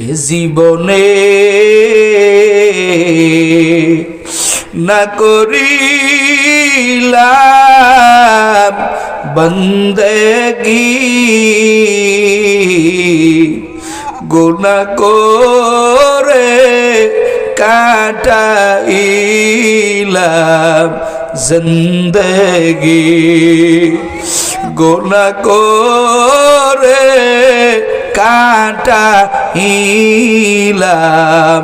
এ জীবনে না করিলাম বন্দেগি। গুণা করে কাটাইলাম জিন্দগি। গুণা করে কাটা ইলাম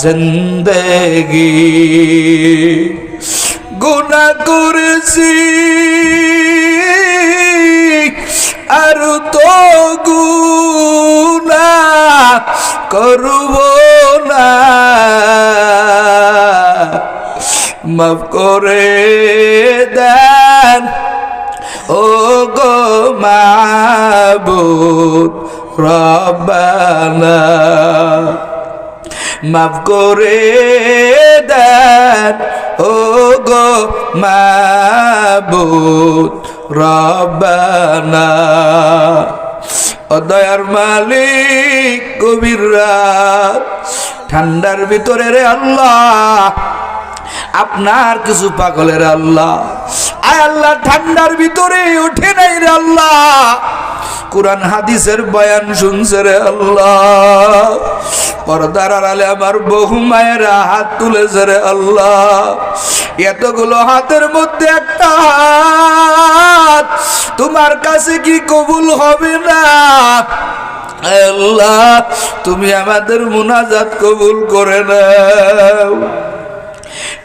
জিন্দগি। গুণা করেছি আর তো গুণা করব না। মাফ করে দেন ও গো মাবুদ। রব্বানা মাফ করে দেন ও গো মাবুদ রব্বানা। ও দয়ার মালিক রাত, ঠান্ডার ভিতরে রে আল্লাহ, আপনার কিছু পাগলের আল্লাহ। আয় আল্লাহ, ঠান্ডার ভিতরে উঠে নাই রে আল্লাহ। কোরআন হাদিসের বয়ান শুনছে রে আল্লাহ। পর্দার আড়ালে আমার বহু মায়েরা হাত তুলেছে রে আল্লাহ। এতগুলো হাতের মধ্যে একটা তোমার কাছে কি কবুল হবে না? আল্লাহ, তুমি আমাদের মুনাজাত কবুল করে নাও।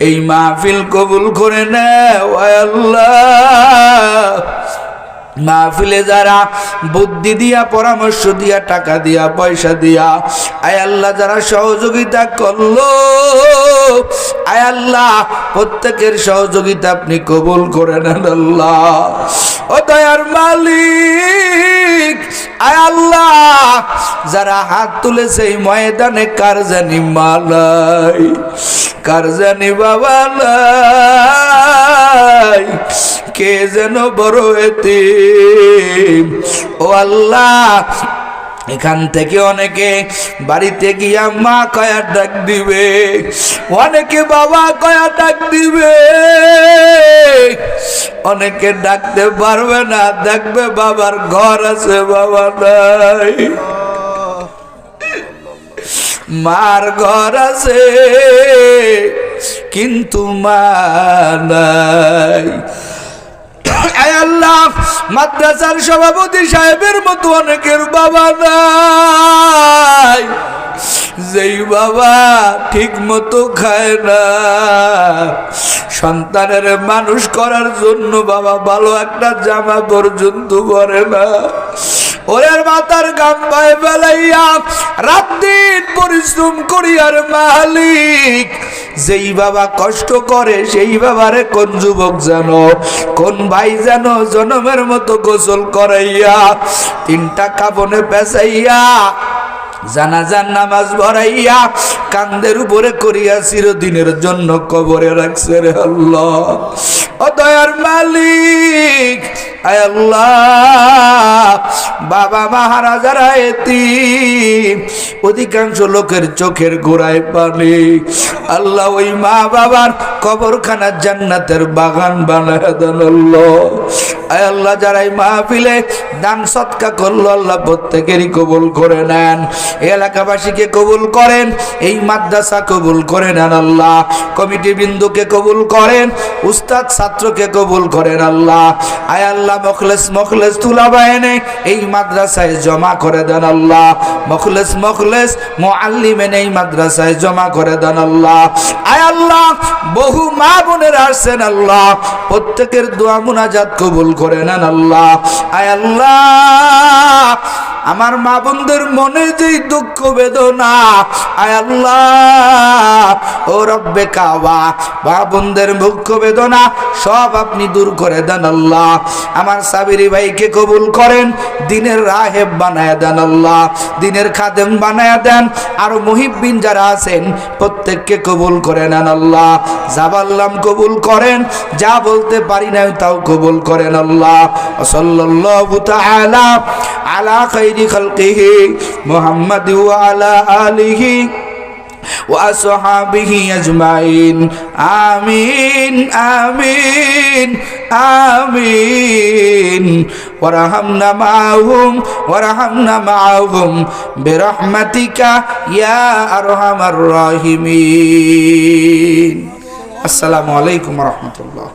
এই মাহফিল কবুল করে নাও আল্লাহ। মাহফিলে যারা বুদ্ধি দিয়া, পরামর্শ দিয়া, টাকা দিয়া, পয়সা দিয়া, আয় আল্লাহ যারা সহযোগিতা করল, আয় আল্লাহ প্রত্যেকের সহযোগিতা আপনি কবুল করে নেন আল্লাহ। ও দয়ার মালিক, আয় আল্লাহ যারা হাত তুলেছে এই ময়দানে, কার জানি মালাই। কার জানি বাবা নাই? কে যেন বড় এতে ও আল্লাহ, এখান থেকে অনেকে বাড়িতে গিয়া মা কয়া ডাক দিবে। অনেকে বাবা কয়া ডাক দিবে। অনেকে ডাকতে পারবে না, দেখবে বাবার ঘর আছে, বাবা নাই। মার ঘর আছে, কিন্তু মা নাই। আল্লাহ, মাদ্রাসার সভাপতি সাহেবের মতো অনেকের বাবা নাই। যেই বাবা ঠিক মতো খায় না, সন্তানের মানুষ করার জন্য বাবা ভালো একটা জামা পর্যন্ত পরে না। ওরের মাতার গান ভাই বেলাইয়া রাত দিন পরিশ্রম করি আর মালিক, যেই বাবা কষ্ট করে, সেই বাবারে কোন যুবক জানো কোন ভাই জানো জনমের মতো গোসল করাইয়া তিনটা কাপনে পেঁচাইয়া জানাজান নামাজ ভরাইয়া কান্দের উপরে করিয়া চিরদিনের জন্য কবরে রাখছে রে আল্লাহ। ও দয়ার মালিক আল্লাহ। বাবা মহারাজারা এতি অধিকাংশ লোকের চোখের গোড়ায় পানি। আল্লাহ ওই মা বাবার কবরখানা জান্নাতের বাগান বানায় আয় আল্লাহ, যারা এই মাহফিলে দান সৎকা করল, আল্লাহ প্রত্যেকেরই কবুল করে নেন। এলাকাবাসীকে কবুল করেন, এই মাদ্রাসা কবুল করে নেন আল্লাহ। কমিটি বিন্দুকে কবুল করেন, উস্তাদ ছাত্রকে কবুল করেন আল্লাহ। আয় আল্লাহ, মখলেস মখলেস বাহিনী এই মাদ্রাসায় জমা করে দেন আল্লাহ। মখলেস মখলেস মোয়াল্লিমেন এই মাদ্রাসায় জমা করে দেন আল্লাহ। আয় আল্লাহ, বহু মা বোনের আসছেন আল্লাহ। প্রত্যেকের দোয়া মুনাজাত কবুল করে নেন আল্লাহ। আয় আল্লাহ আমার মা বোনদের মনে যেই দুঃখ বেদনা, আয় আল্লাহ, ও রব্বে কাবা, মা বোনদের দুঃখ বেদনা, সব আপনি দূর করে দেন আল্লাহ। আমার সাবিরি ভাইকে কবুল করেন, দিনের রাহেব বানায় দেন আল্লাহ, দিনের খাদেম বানায় দেন। আর মুহিব্বিন যারা আছেন, প্রত্যেককে কবুল করে নেন আল্লাহ। যা বললাম কবুল করেন, যা বলতে পারি না তাও কবুল করেন আল্লাহ। সাল্লাল্লাহু তাআলা আলা খাইরি খালকিহি মুহাম্মাদ ওয়া আলা আলিহি وأصحابه أجمعين آمين آمين آمين ورحمنا معهم ورحمنا معهم برحمتك يا أرحم الراحمين السلام عليكم ورحمة الله